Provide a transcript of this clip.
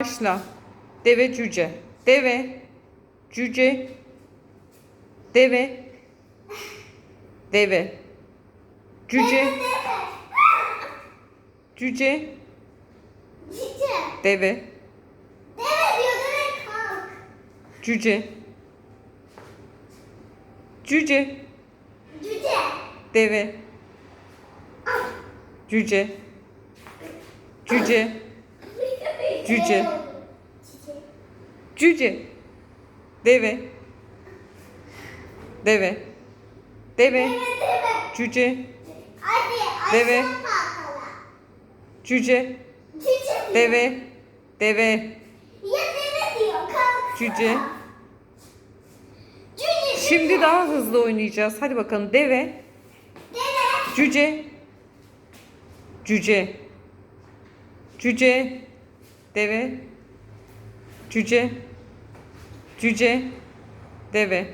Başla. Deve cüce. Deve. Cüce. Deve. Deve. Cüce. Cüce. Deve. Deve diyor deve kalk. Cüce. Cüce. Cüce. Deve. Cüce. Cüce. Cüce. Cüce. Deve. Deve. Deve. Cüce. Deve. Cüce. Deve. Deve. Ya deve diyor kalk. Cüce. Cüce. Şimdi daha hızlı oynayacağız. Hadi bakalım. Deve. Deve. Cüce. Cüce. Cüce. Deve. Cüce. Cüce. Deve.